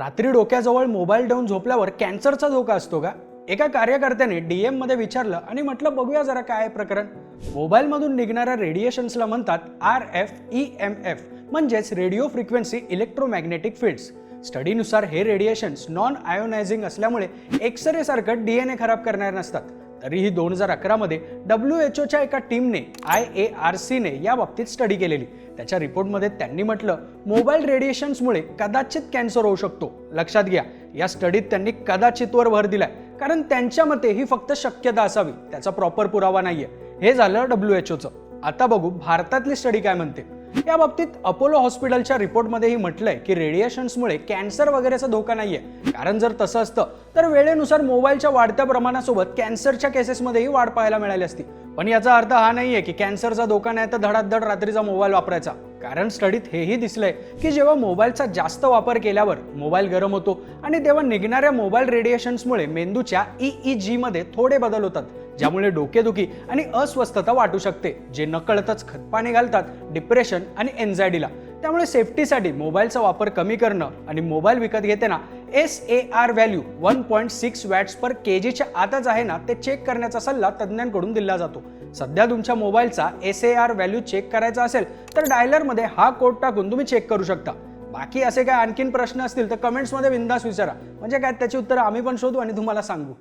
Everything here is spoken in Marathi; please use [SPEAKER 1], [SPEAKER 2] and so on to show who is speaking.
[SPEAKER 1] रात्री डोक्याजवळ मोबाईल ठेवून झोपल्यावर कॅन्सरचा धोका असतो का? एका कार्यकर्त्याने डीएममध्ये विचारलं आणि म्हटलं बघूया जरा काय आहे प्रकरण. मोबाईलमधून निघणाऱ्या रेडिएशन्सला म्हणतात R F E M F म्हणजेच रेडिओ फ्रिक्वेन्सी इलेक्ट्रोमॅग्नेटिक फील्ड्स. स्टडीनुसार हे रेडिएशन्स नॉन आयोनायझिंग असल्यामुळे एक्सरे सारखं डीएनए खराब करणार नसतात. तरीही दोन हजार अकरामध्ये डब्ल्यू एच ओच्या एका टीमने आय ए आर सीने या बाबतीत स्टडी केलेली. त्याच्या रिपोर्टमध्ये त्यांनी म्हटलं मोबाईल रेडिएशन्समुळे कदाचित कॅन्सर होऊ शकतो. लक्षात घ्या या स्टडीत त्यांनी कदाचितवर भर दिलाय. कारण त्यांच्या मते ही फक्त शक्यता असावी त्याचा प्रॉपर पुरावा नाहीये. हे झालं डब्ल्यू एच ओचं आता बघू भारतातली स्टडी काय म्हणते? या बाबतीत अपोलो हॉस्पिटलच्या रिपोर्टमध्येही म्हटलंय की रेडिएशन्समुळे कॅन्सर वगैरेचा धोका नाहीये. कारण जर तसं असतं तर वेळेनुसार मोबाईलच्या वाढत्या प्रमाणासोबत कॅन्सरच्या केसेसमध्येही वाढ पाहायला मिळाली असती. पण याचा अर्थ हा नाहीये की कॅन्सरचा धोका नाही तर धडाधड रात्रीचा मोबाईल वापरायचा. कारण स्टडीत हेही दिसलंय की जेव्हा मोबाईलचा जास्त वापर केल्यावर मोबाईल गरम होतो आणि तेव्हा निघणाऱ्या मोबाईल रेडिएशन्समुळे मेंदूच्या ई ई मध्ये थोडे बदल होतात. ज्यामुळे डोकेदुखी आणि अस्वस्थता वाटू शकते जे नकळतच खतपाणी घालतात डिप्रेशन आणि एन्झायटीला त्यामुळे सेफ्टीसाठी मोबाईलचा वापर कमी करणं आणि मोबाईल विकत घेताना S A R value one point six watts per K जीच्या आतच आहे ना ते चेक करण्याचा सल्ला तज्ज्ञांकडून दिला जातो. सध्या तुमच्या मोबाईलचा S A R value check करायचा असेल तर डायलरमध्ये हा कोड टाकून तुम्ही चेक करू शकता. बाकी असे काय आणखीन प्रश्न असतील तर कमेंट्समध्ये बिंदास विचारा. म्हणजे काय त्याची उत्तरं आम्ही पण शोधू आणि तुम्हाला सांगू.